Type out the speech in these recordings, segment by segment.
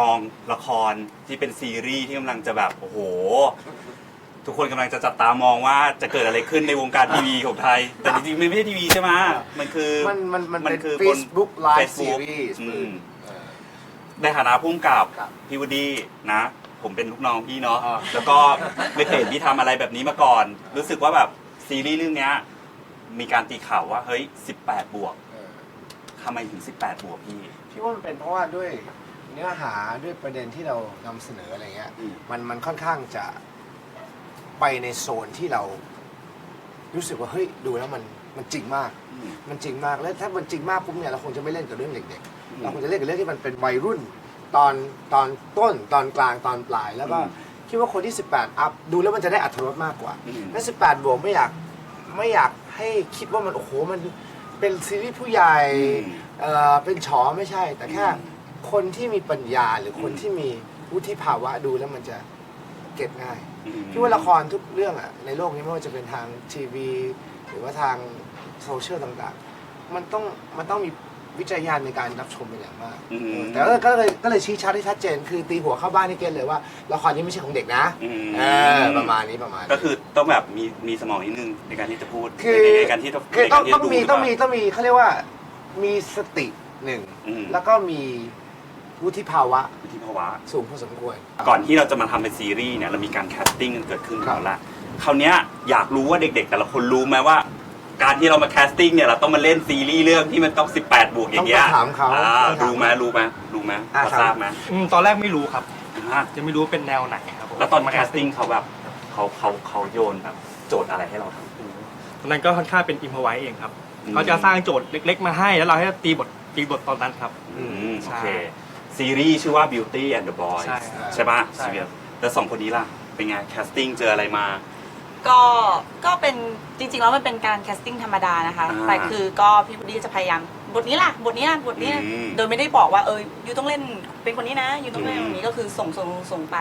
วันนี้เราอยู่กับกองละครที่เป็นซีรีส์ที่กำลังจะแบบโอ้โห ทุกคนกำลังจะจับตามองว่าจะเกิดอะไรขึ้นในวงการทีวีของไทย แต่จริงๆมันไม่ใช่ทีวีใช่ไหมมันคือมันมันมันเป็นคือบน Facebook Live Facebook Series อืม เออ ในฐานะผู้กำกับครับพี่วดดี้นะ ผมเป็นลูกน้องพี่เนาะอ่า แล้วก็ไม่เคยเห็นพี่ทำอะไรแบบนี้มาก่อน รู้สึกว่าแบบซีรีส์เรื่องเนี้ยมีการตีข่าวว่าเฮ้ย 18 บวกเออทำไมถึง 18 บวกพี่ พี่ว่ามันเป็นเพราะว่าด้วย เนื้อหาด้วยประเด็นที่เรานำเสนออะไรเงี้ย อืม มันมันค่อนข้างจะไปในโซนที่เรา รู้สึกว่าเฮ้ยดูแล้วมันมันจริงมาก อืม มันจริงมากแล้วถ้ามันจริงมากปุ๊บเนี่ยเราคงจะไม่เล่นกับเรื่องเด็กอืมๆเราคงจะเล่นกับเรื่องที่มันเป็นวัยรุ่น ตอนตอนต้นตอนกลางตอนปลายแล้วก็อืมคิดว่าคนที่ 18 อัพดูแล้วมันจะได้อัตรสมากกว่าอืมนั่น18 บวกไม่อยากไม่อยากให้คิดว่ามันโอ้โหมันเป็นซีรีส์ผู้ใหญ่อืมเอ่อเป็นฉอไม่ใช่แต่แค่ อืม คนที่มีปัญญาหรือคนอืมที่มีวุฒิภาวะดูแล้วมันจะเก็บง่ายอืมพี่ว่าละครทุกเรื่องอะในโลกนี้ไม่ว่าจะเป็นทางทีวี หรือว่าทางโซเชียลต่างๆ มันต้องมันต้องมีวิจารณญาณในการรับชมเป็นอย่างมากอืม แต่ก็ก็เลยก็เลยชี้ชัดให้ชัดเจน คือตีหัวเข้าบ้านให้เก็ตเลยว่าละครนี้ไม่ใช่ของเด็กนะอืม เออประมาณนี้ประมาณนี้ ก็คือต้องแบบมีมีสมองนิดนึงในการที่จะพูดคือ ในในการที่จะคือในต้กาองรที่ต้องจะดูมีหรืต้องเปมีล่าต้องมีเขาเรียกว่ามีสติหนึ่ง อืม แล้วก็มี วุฒิภาวะวุฒิภาวะ สูงพอสมควร ก่อนที่เราจะมาทำเป็นซีรีส์เนี่ยเรามีการแคสติ้งกันเกิดขึ้นครับแล้วละคราวเนี้ยอยากรู้ว่าเด็กๆ แต่ละคนรู้ไหมว่า การที่เรามาแคสติ้งเนี่ยเราต้องมาเล่นซีรีส์เรื่องที่มันต้อง 18 บวกอย่างเงี้ยต้องไปถามเขาอ่ต้องถามรู้ไหมรู้ไหมรู้ไหมอ่าพอครับ ทราบไหมอืมตอนแรกไม่รู้ครับ อ่าจะไม่รู้ว่าเป็นแนวไหนครับผมแล้วตอนมาแคสติ้งเขาแบบเขาเขาเขาโยนแบบโจทย์อะไรให้เราทำ ตอนนั้นก็ค่อนข้างเป็นอิมพอไว้เองครับอืม เขาจะสร้างโจทย์เล็ก ๆ มาให้แล้วเราให้ตีบทตีบทตอนนั้นครับ อืมโอใช่ เค ซีรีส์ชื่อว่า Beauty and the Boys ใช่ใช่ปะใช่ ซีเรียสแล้วสองคนนี้ล่ะ เป็นไงแคสติ้งเจออะไรมา ก็ก็เป็นจริงๆแล้วมันเป็นการแคสติ้งธรรมดานะคะ อ่าแต่คือก็พี่บุดี้จะพยายามบทนี้ล่ะบทนี้ล่ะบทนี้ล่ะอืมโดยไม่ได้บอกว่าเออยูต้องเล่นเป็นคนนี้นะยูต้องเล่นอืม คนนี้ก็คือส่งส่งส่งไป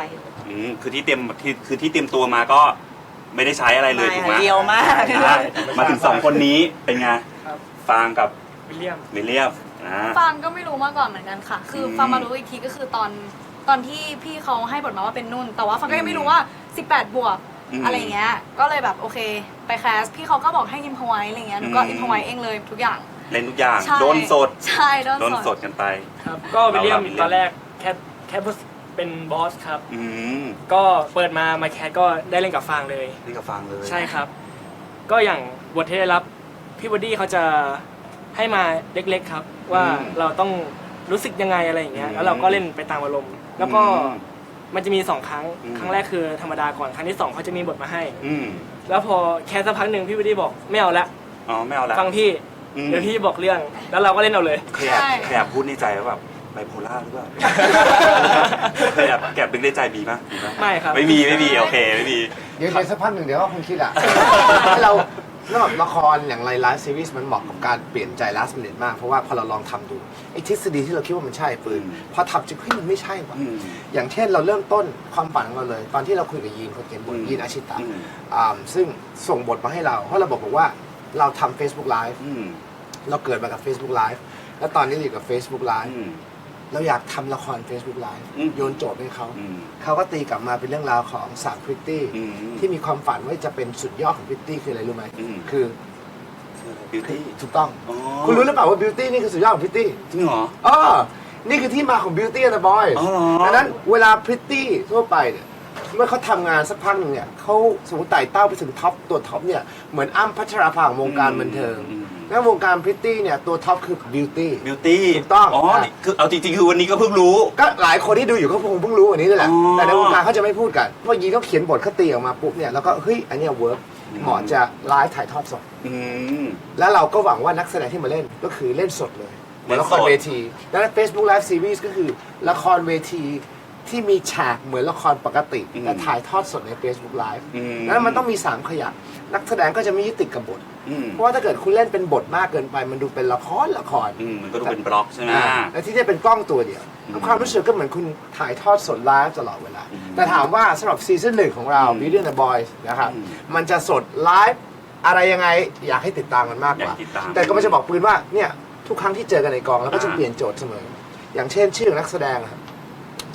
อืมคือที่เตรียมที่คือที่เตรียมตัวมาก็ไม่ได้ใช้อะไรเลยไม่ถูกไหมเรียวมาก อะมาถึงสองคนนี้เป็นไงครับ ฟางกับวิลเลียม วิลเลียม อ่า ฟังก็ไม่รู้มาก่อนเหมือนกันค่ะ คืออมฟังมารู้อีกทีก็คือตอนตอนที่พี่เขาให้บทมาว่าเป็นนุ่น แต่ว่าฟังก็อืยังมไม่รู้ว่า 18 บวกอืมอะไรเงี้ย ก็เลยแบบโอเค ไปแคสพี่เขาก็บอกให้อิมพอไว้อะไรเงี้ย หนูก็อืม อิมพอไว้เองเลยทุกอย่าง เล่นทุกอย่างใช่โดนสดใช่โดนโดนสสดดกันไป ครับก็วิลเลียมเราวิลเลียมตอนแรกแค่แค่เป็นบอสครับ อืมก็เปิดมามาแคสก็ได้เล่นกับฟางเลย นี่กับฟางเลย ใช่ครับ ก็อย่างบทที่ได้รับพี่บอดี้เขาจะ ให้มาเล็กๆครับ ว่าเราต้องรู้สึกยังไงอะไรอย่างเงี้ยแล้วเราก็เล่นไปตามอารมณ์แล้วก็อืมมันจะมีสองครั้งอืม ครั้งแรกคือธรรมดาก่อนครั้งที่สองเขาจะมีบทมาให้ อืมแล้วพอแคสสักพักหนึ่งพี่บอดี้บอกไม่เอาละอ๋อไม่เอาละฟังพี่อืมเดี๋ยวพี่บอกเรื่อง แล้วเราก็เล่นเอาเลยเคยแอบใช่เคยแอบพูดในใจว่าแบบไบโพล่าหรือเปล่าเคยแอบแอบดึงในใจมีปะมีปะไม่ครับ ไม่มีไม่มีโอเคไม่มี เดี๋ยวเดี๋ยวสักพักหนึ่งเดี๋ยวก็คงคิดอะให้เรา สำหรับละครอย่างไรไลฟ์ซีรีส์มันเหมาะกับการเปลี่ยนใจ last minute มาก เพราะว่าพอเราลองทำดูไอ้ทฤษฎีที่เราคิดว่ามันใช่ปืนอืมพอทำจริงเฮ้ยมันไม่ใช่ว่ะ อืม อย่างเช่นเราเริ่มต้นความฝันของเราเลย ตอนที่เราคุยกับยีนคนเขียนบทอืมยีนอาชิตะอืม อ่าซึ่งส่งบทมาให้เรา เพราะเราบอกบอกว่าเราทำ Facebook Live อืม เราเกิดมากับ Facebook Live แล้วตอนนี้เราอยู่กับ Facebook Live อืม เราอยากทำละคร Facebook Live อืม โยนโจทย์ให้เขา อืมเขาก็ตีกลับมาเป็นเรื่องราวของสามพริตตี้อืมที่มีความฝันว่าจะเป็นสุดยอดของพริตตี้คืออะไรรู้ไหมอืมคือบิวตี้ถูกต้องอ๋อคุณรู้หรือเปล่าว่าบิวตี้นี่คือสุดยอดของพริตตี้จริงเหรอ อ๋อนี่คือที่มาของ Beauty and the Boys อ๋อเหรอ ดังนั้นเวลาพริตตี้ทั่วไปเนี่ยเมื่อเขาทำงานสักพักหนึ่งเนี่ยเขาสมมติไต่เต้าไปถึงท็อปตัวท็อปเนี่ยเหมือนอ้ำพัชราภาของวงการบันเทิง อื มแล้ววงการพริตตี้เนี่ยตัวท็อปคือบิวตี้ บิวตี้ถูกต้องอ๋อนี่คือเอาจริงๆคือวันนี้ก็เพิ่งรู้ ก็หลายคนที่ดูอยู่เขาคงเพิ่งรู้อันนี้นี่แหละอ๋อ แต่ในวงการเขาจะไม่พูดกันเพราะยีนเขาเขียนบทเขาตีออกมาปุ๊บเนี่ยแล้วก็เฮ้ยอันเนี้ยเวิร์กอืมเหมาะจะไลฟ์ถ่ายทอดสด อืม แล้วเราก็หวังว่านักแสดงที่มาเล่นก็คือเล่นสดเลยเหมือนละครเล่นสด เวทีดังนั้น Facebook Live Series ก็คือละครเวที ที่มีฉากเหมือนละครปกติอืม แต่ถ่ายทอดสดใน Facebook Live อืมดังนั้นมันต้องมี 3 ขยักนักแสดงก็จะไม่ยึดติดกับบท อืมเพราะว่าถ้าเกิดคุณเล่นเป็นบทมากเกินไป มันดูเป็นละครละครอืมมันก็ดูเป็นบล็อกใช่ไหม อ่าและที่นี่เป็นกล้องตัวเดียวอืมความรู้สึกก็เหมือนคุณถ่ายทอดสดไลฟ์ตลอดเวลา อืมแต่ถามว่าสำหรับซีซั่นหนึ่งของเรา อืม Beauty and the Boys นะครับอืมมันจะสดไลฟ์อะไรยังไงอยากให้ติดตามมันมากกว่า อยากติดตามแต่ก็ไม่จะบอกปืนว่าเนี่ยทุกครั้งที่เจอกันในกองแล้วก็จะอ่า เปลี่ยนโจทย์เสมอ อย่างเช่นชื่อของนักแสดงอะครับ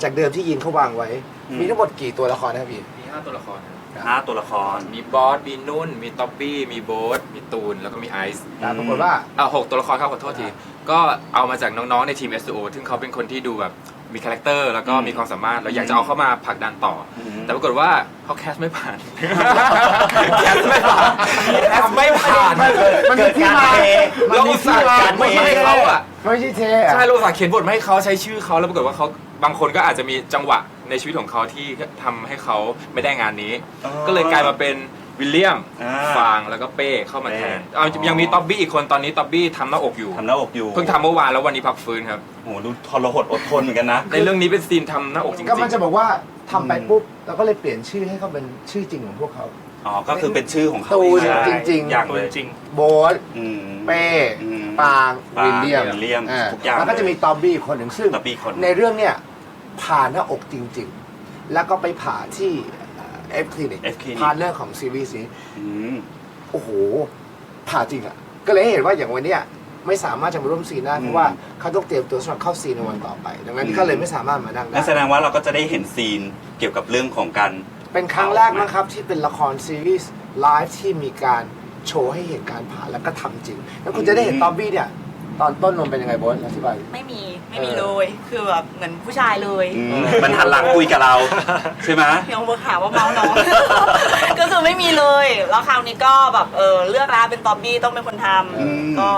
จากเดิมที่ยินเขาวางไว้ อืม มีทั้งหมดกี่ตัวละครนะครับพี่ มีห้าตัวละครครับห้าตัวละคร มีบอส มีนุ่น มีท็อปปี้ มีโบ๊ท มีตูน แล้วก็มีไอซ์ แต่ปรากฏว่า อ่าหกตัวละครครับขอโทษที ก็เอามาจากน้องๆในทีม S2O ซึ่งเขาเป็นคนที่ดูแบบมีคาแรคเตอร์แล้วก็อืม มีความสามารถเราอยากจะเอาเข้ามาผลักดันต่ออมแต่ปรากฏว่าเขาแคสไม่ผ่าน แคสไม่ผ่านแคสไม่ผ่านมันมีที่มาเราอุตส่าห์เขียนบทมาให้เขาอะ ไม่ใช่เทอะ ใช่เราอุตส่าห์เขียนบทมาให้เขาใช้ชื่อเขาแล้วปรากฏว่าเขา บางคนก็อาจจะมีจังหวะในชีวิตของเขาที่ทำให้เขาไม่ได้งานนี้ อ๋อก็เลยกลายมาเป็นวิลเลียมอ่าฟางแล้วก็เป้เข้ามาแทนเป้เอายังมีท็อบบี้อีกคนตอนนี้ท็อบบี้ทำหน้าอกอยู่ ทำหน้าอกอยู่เพิ่งทำเมื่อวานแล้ววันนี้พักฟื้นครับ โหดูทรหดอดทนเหมือนกันนะ ในเรื่องนี้เป็นซีนทำหน้าอกจริงก็มันจะๆบอกว่าทำไปอืม ปุ๊บเราก็เลยเปลี่ยนชื่อให้เขาเป็นชื่อจริงของพวกเขา อ๋อ ก็คือเป็นชื่อของเขาตูนเองจริงๆ อย่างตัวเลยจริง โบ๊ทอืม เป้อืมปางปางวิลเลียมวิลเลียมอ่าทุกอย่างแล้วก็จะมีตอมบี้คนหนึ่งซึ่งตอมบี้คนในเรื่องเนี่ย ผ่านหน้าอกจริงๆ แล้วก็ไปผ่าที่เอฟคลินิก F Clinic พาร์ทเนอร์ของซีรีส์นี้ อืม โอ้โห ผ่าจริงอะ ก็เลยให้เห็นว่าอย่างวันเนี้ยไม่สามารถจะมาร่วมซีนได้เพราะว่าเขาต้องเตรียมตัวสำหรับเข้าซีนในวันต่อไป ดังนั้นก็เลยไม่สามารถมานั่งได้นั่นแสดงว่าเราก็จะได้เห็นซีนเกี่ยวกับเรื่องของการ เป็นครั้งแรกมั้งครับ ที่เป็นละครซีรีส์ไลฟ์ที่มีการโชว์ให้เห็นการผ่าแล้วก็ทำจริง แล้วคุณจะได้เห็นอืม ตอมบี้เนี่ย ตอนต้นนมเป็นยังไงโบอสอธิบายดิไม่มี ไม่เออมีเลย คือแบบเหมือนผู้ชายเลยอืมมันหันหลังคุยกับเรา ใช่ไหม ยังเบิกหาว่าเมาน้อง ก็คือไม่มีเลย แล้วคราวนี้ก็แบบเออเลือกแล้วเป็นตอบบี้ต้องเป็นคนทอืมำก็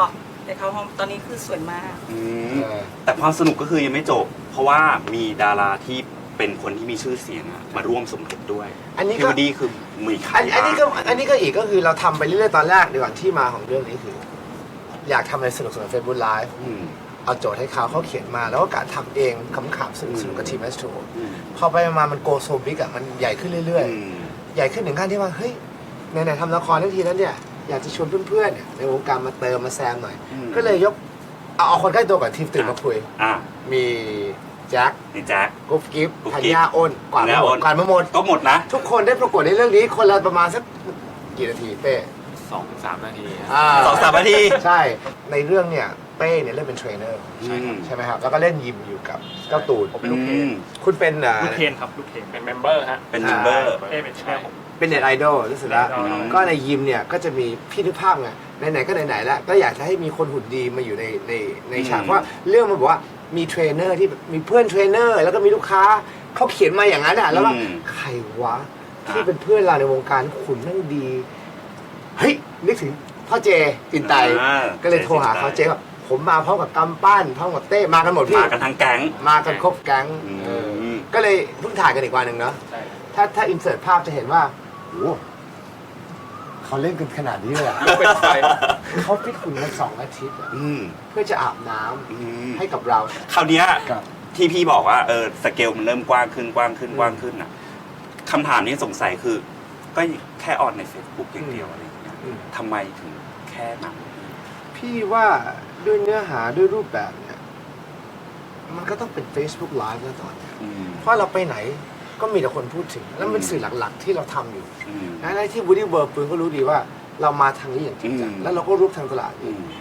แต่เขาตอนนี้คือสวยมาก อืมเออแต่ความสนุกก็คือยังไม่จบ เพราะว่ามีดาราที่เป็นคนที่มีชื่อเสียงอะมาร่วมสมทบด้วยอันนี้พี่ก็วดีคือมีใครอันอันนี้ก็บ้างอันนี้ก็อีกก็คือเราทำไปเรื่อยๆตอนแรกดีกว่าที่มาของเรื่องนี้คือ อยากทำอะไรสนุกสนุกเฟซบุ๊กไลฟ์อืม เอาโจทย์ให้เขาเขาเขียนมา แล้วก็การทำเองขำๆสนุกสนุกกับทีมแอสโตรอืมพอไปมามันโกโซบิกอะมันใหญ่ขึ้นเรื่อยอืมๆใหญ่ขึ้นถึงขั้นที่ว่าเฮ้ยไหนๆทำละครทั้งทีแล้วเนี่ยอยากจะชวนเพื่อนๆเนี่ยในวงการมาเติมมาแซมหน่อย อืม ก็เลยยกเอาเอาคนใกล้ตัวก่อนทีมตื่นมาคุย อะมีแจ็คนี่แจ็ค กุ๊บกิ๊บกุ๊บธัญกิ๊บญาอ้นกวาดมาหมธัญญาอ้ดน กวาดมาหมดก็หมดนะ ทุกคนได้ประกวดในเรื่องนี้คนละประมาณสักกี่นาทีเป้สองสามนาทีอ่าสองสามนาที ใช่ ในเรื่องเนี่ย เป้เนี่ยเล่นเป็นเทรนเนอร์ใช่ครับ ใช่ไหมครับแล้วก็เล่นยิมอยู่กับเจ้าตูนผมเป็นลูกเทนคุณเป็นอ่า ลูกเทนครับลูกเทนเป็นเมมเบอร์ฮะเป็นเมมเบอร์ เอ้เป็นใช่ผม เป็นเน็ตไอดอลรู้สึกแล้วอืม ก็ในยิมเนี่ยก็จะมีพี่นึกภาพไงไหนๆก็ไหนๆแล้วก็อยากจะให้มีคนหุ่นดีมาอยู่ในในในฉากอืม เพราะว่าเรื่องมันบอกว่ามีเทรนเนอร์ที่มีเพื่อนเทรนเนอร์ แล้วก็มีลูกค้าเขาเขียนมาอย่างนั้นอะแล้วว่าอืมใครวะที่เป็นเพื่อนเราในวงการขุนแม่งดีเฮ้ยนึกถึงพ่อเจตินไต อ่าก็เลยโทรหาเขาเจว่า ผมมาพร้อมกับกำปั้นพร้อมกับเต้มากันหมดพี่ มากันทั้งแก๊ง มากันครบแก๊งอืม เออก็เลยเพิ่งถ่ายกันอีกวันหนึ่งเนาะ ใช่ ถ้าถ้าอินเสิร์ตภาพจะเห็นว่าโอ้เขาเล่นกันขนาดนี้เลยอะลูกเป็นไฟ เขาฟิตหุ่นกันสองอาทิตย์อะอืมเพื่อจะอาบน้ำอืมให้กับเรา คราวเนี้ยครับ ที่พี่บอกว่าเออสเกลมันเริ่มกว้างขึ้นกว้างขึ้นกว้างขึ้นอะคำถามที่สงสัยคือ ก็แค่ออนใน Facebook อย่างเดียวอะไรอย่างเงี้ยอืม ทำไมถึงแค่นั้น พี่ว่าด้วยเนื้อหาด้วยรูปแบบเนี่ยมันก็ต้องเป็น Facebook Live แล้วตอนเนี้ยอืม เพราะเราไปไหนก็มีแต่คนพูดถึง แล้วมันเป็นสื่อหลักๆ ที่เราทำอยู่อืม นะในที่ Woody World ปืนก็รู้ดีว่าเรามาทางนี้อย่างจริงจังอืม แล้วเราก็รุกทางตลาดอือีกม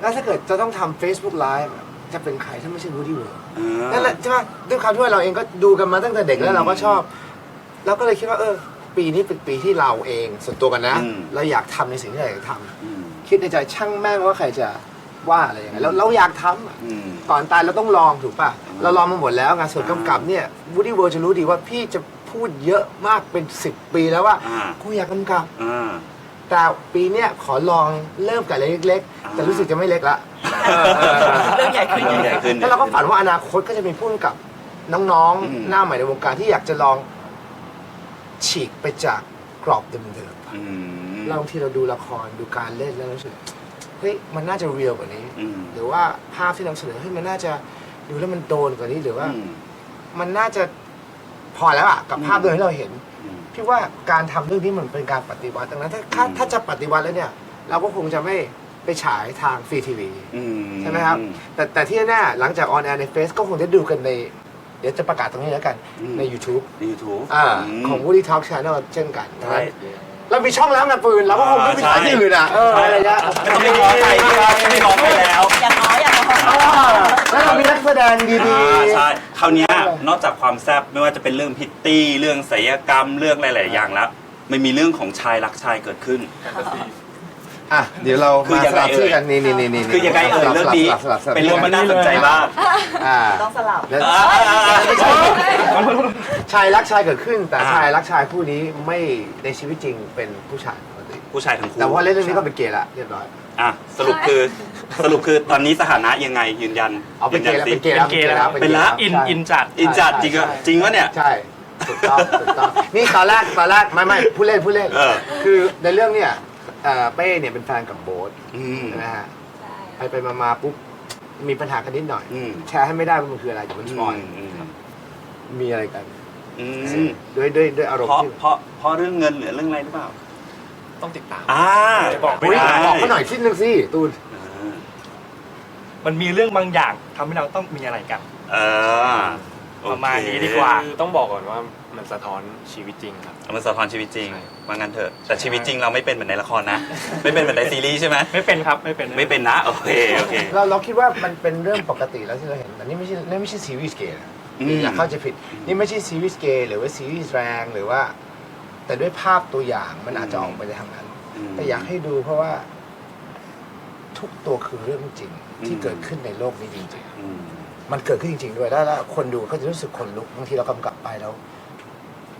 แล้วถ้าเกิดจะต้องทำ Facebook Live อะจะเป็นใครถ้าไม่ใช่ Woody World อ่านั่นแหละใช่ไหมด้วยความที่ว่าเราเองก็ดูกันมาตั้งแต่เด็กแล้วเราก็ชอบเราก็เลยคิดว่า เออ ปีนี้เป็นปีที่เราเองส่วนตัวกันนะ อืม เราอยากทำในสิ่งที่เราอยากทำอืม คิดในใจช่างแม่งว่าใครจะว่าอะไรยังไงแล้วเราอยากทำอะอืม ก่อนตายเราต้องลองถูกป่ะอืมเราลองมาหมดแล้วไงส่วนอ่ากำกับเนี่ยวูดี้เวิร์จะรู้ดีว่าพี่จะพูดเยอะมากเป็นสิบปีแล้วว่าอ่า กูอยากกำกับ อ่า แต่ปีเนี้ยขอลองเริ่มกับอะไรเล็กอ่าๆแต่รู้สึกจะไม่เล็กละเรื่องใหญ่ขึ้น เรื่องใหญ่ขึ้นแล้วเราก็ฝันว่าอนาคตก็จะมีผู้กำกับน้องอืม ๆ หน้าใหม่ในวงการที่อยากจะลองฉีกไปจากกรอบเดิมอืมๆ เราบางทีเราดูละครดูการเล่นแล้วรู้สึกเฮ้ยมันน่าจะเรียลกว่านี้ อืมหรือว่าภาพที่นำเสนอเฮ้ยมันน่าจะดูแล้วมันโดนกว่านี้หรือว่า อืม มันน่าจะพอแล้วอะกับภาพอืมโดยที่เราเห็น อืม พี่ว่าการทำเรื่องนี้มันเป็นการปฏิวัติดังนั้นถ้าถ้าอืม ถ้าจะปฏิวัติแล้วเนี่ย เราก็คงจะไม่ไปฉายทางฟรีทีวี อืมใช่ไหมครับแต่แต่ที่แน่ๆหลังจากออนแอร์ในเฟซก็คงได้ดูกันใน เดี๋ยวจะประกาศตรงนี้แล้วกัน อืม ใน YouTube ใน YouTube อ่ามของ Woody Talk Channel เช่นกันดังใช่นั้น เรามีช่องแล้วไงปืนเราก็คงไม่ไปฉายที่อื่นอะเอออะไรเงี้ยไม่ต้องไปง้อใครที่ว่าไม่ได้ง้อใครแล้วอย่างน้อยอย่างน้อยแล้วเรามีนักแสดงดีอ่าๆใช่คราวเนี้ยนอกจากความแซ่บไม่ว่าจะเป็นเรื่องพิตตี้เรื่องศิลปกรรมเรื่องหลาย ๆ อย่างแล้วมันมีเรื่องของชายรักชายเกิดขึ้น อะเดี๋ยวเราคือมายังสไงลับชื่อเอ่ยกันนี่นี่นี่นี่คือยังไงเอ่ยเรื่องนี้สลับสลับสลับเป็นเรื่องที่น่าสนใจมากอ่าต้องสลับ แล้วอ่าอ่าอ่าไม่ใช่ชายรักชายเกิดขึ้น แต่อ่าชายรักชายคู่นี้ไม่ในชีวิตจริงเป็นผู้ชายปกติผู้ชายทั้งคู่แต่ว่าเล่นเรื่องนี้ก็เป็นเกย์ละเรียบร้อยอะสรุปคือสรุปคือตอนนี้สถานะยังไงยืนยันเอาเป็นเกย์แล้วยืเป็นเกย์แล้วเป็นเกย์แล้วเป็นเป็นละอินใช่อินจัด อินจัดจริงเหรอจริงวะเนี่ย ใช่ถูกต้องถูกต้องนี่ตอนแรกตอนแรกไม่ไม่ผู้เล่นผู้เล่น เออ คือในเรื่องเนี่ย เอ่อเป้เนี่ยเป็นแฟนกับโบ๊ทอืม ใช่ไหมฮะไปไปมามาปุ๊บมีปัญหากันนิดหน่อย อืม แชร์ให้ไม่ได้ว่ามันคืออะไรเดี๋ยวมันสปอยอืมมีอะไรกันอืมด้วยด้วยด้วยอารมเพณ์ราะที่เพราะเพราะเรื่องเงินหรือเรื่องอะไรหรือเปล่าต้องติดตาม อ่าบอกไม่อุ๊ยได้ บอกเขาหน่อยชิ้นหนึ่งสิตูนมันมีเรื่องบางอย่างทำให้เราต้องมีอะไรกัน เออโอเค ประมาณนี้ดีกว่าคือต้องบอกก่อนว่ามันสะท้อนชีวิตจริงครับเอามันสะท้อนชีวิตจริงว่างั้นเถอะแต่ชีวิตจริงเราไม่เป็นเหมือนในละครนะ ไม่เป็นเหมือนในซีรีส์ใช่ไหมไม่เป็นครับไม่เป็นไม่เป็นนะโอเคโอเคเราเราคิดว่ามันเป็นเรื่องปกติแล้วที่เราเห็นแต่นี่ไม่ใช่นี่ไม่ใช่ซีรีส์เกย์นะอืมอย่าเข้าใจผิดนี่ไม่ใช่ซีรีส์เกย์หรือว่าซีรีส์แรงหรือว่า แต่ด้วยภาพตัวอย่างมันอาจจะออกไปในทางนั้นมแต่อยากให้ดูเพราะว่า ทุกตัวคือเรื่องจริงที่อืมเกิดขึ้นในโลกนี้จริงอืมๆ มันเกิดขึ้นจริง ๆ ด้วยแล้วแล้วคนดูเขาจะรู้สึกขนลุกบางทีเรากำกับไปแล้ว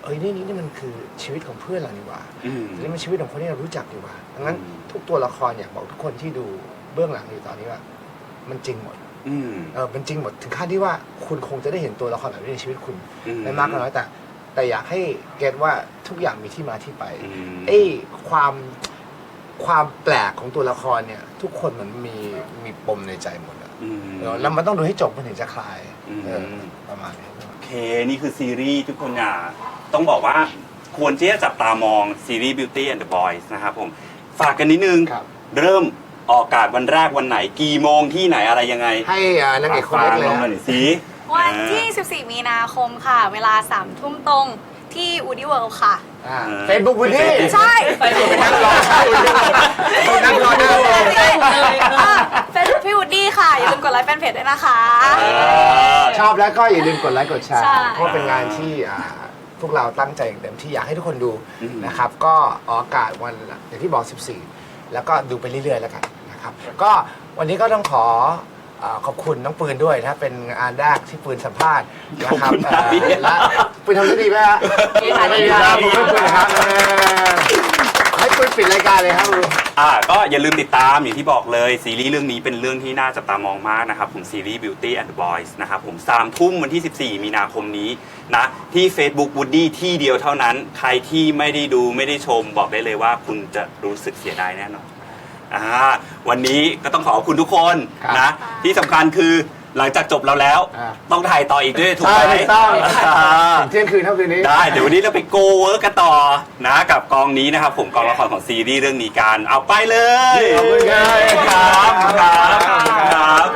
เอ้ยนี่นี่นี่มันคือชีวิตของเพื่อนเรานี่หว่าอืม นี่มันชีวิตของคนที่เรารู้จักดีกว่าดังนั้นอืม ทุกตัวละครอยากบอกทุกคนที่ดูเบื้องหลังอยู่ตอนนี้ว่า มันจริงหมดอืมเออมันจริงหมดถึงขั้นที่ว่าคุณคงจะได้เห็นตัวละครแบบนี้ในชีวิตคุณ อืมไม่มากก็น้อยแต่ แต่อยากให้เก็ตว่าทุกอย่างมีที่มาที่ไปอืม ไอ้ความความแปลกของตัวละครเนี่ย ทุกคนมันมีมีปมในใจหมดอะอืม เออแล้วมันต้องดูให้จบมันถึงจะคลายอืม เออประมาณนี้ โอเค นี่คือซีรีส์ทุกคนอะต้องบอกว่าควรที่จะจับตามองซีรีส์ Beauty and the Boys นะครับผม ฝากกันนิดนึง ครับ เริ่มออกอากาศวันแรกวันไหน กี่โมงที่ไหนอะไรยังไงให้อ่านางเอกคนเล็กเลยฝานะหน่อยสิวันที่ 14 มีนาคมค่ะ เวลา3ทุ่มตรง ที่ Woody World ค่ะ เฟซบุ๊กวูดดี้ใช่ไปนั่งรอนั่งรอหน้าโรงเฟซบุ๊กพี่ Woody ค่ะ อย่าลืมกดไลค์แฟนเพจด้วยนะคะเออชอบแล้วก็อย่าลืมกดไลค์กดแชร์ใช่ เพราะเป็นงานที่อ่าพวกเราตั้งใจอย่างเต็มที่อยากให้ทุกคนดูอืม นะครับ ก็ออกอากาศวันอย่างที่บอก 14 แล้วก็ดูไปเรื่อยๆแล้วกันนะครับ ก็วันนี้ก็ต้องขอ อ่าขอบคุณน้องปืนด้วยนะครับเป็นงานแรกที่ปืนสัมภาษณ์นะครับขอบคุณครับ เอ่อและปืนทำได้ดีไหมฮะดีค่ะดีครับผมให้ปืนครับเออให้ปืนปิดรายการเลยครับปืนอ่าก็อย่าลืมติดตามอย่างที่บอกเลยซีรีส์เรื่องนี้เป็นเรื่องที่น่าจับตามองมากนะครับ ผมซีรีส์ Beauty and the Boys นะครับ ผมสามทุ่มวันที่ 14 มีนาคมนี้นะ ที่ Facebook Woody ที่เดียวเท่านั้น ใครที่ไม่ได้ดูไม่ได้ชมบอกได้เลยว่าคุณจะรู้สึกเสียดายแน่นอน อ่าวันนี้ก็ต้องขอบคุณทุกคนครับนะที่สำคัญคือหลังจากจบเราแล้ว อ่า ต้องถ่ายต่ออีกด้วยถูกใช่ไหมถูกต้องอ่า ถึงเที่ยงคืนเท่าคืนนี้ ได้ เดี๋ยววันนี้เราไปโกเวิร์กกันต่อนะกับกองนี้นะครับผมกองละครของซีรีส์เรื่องนี้กันเอาไปเลยขอบคุณครับครับครับ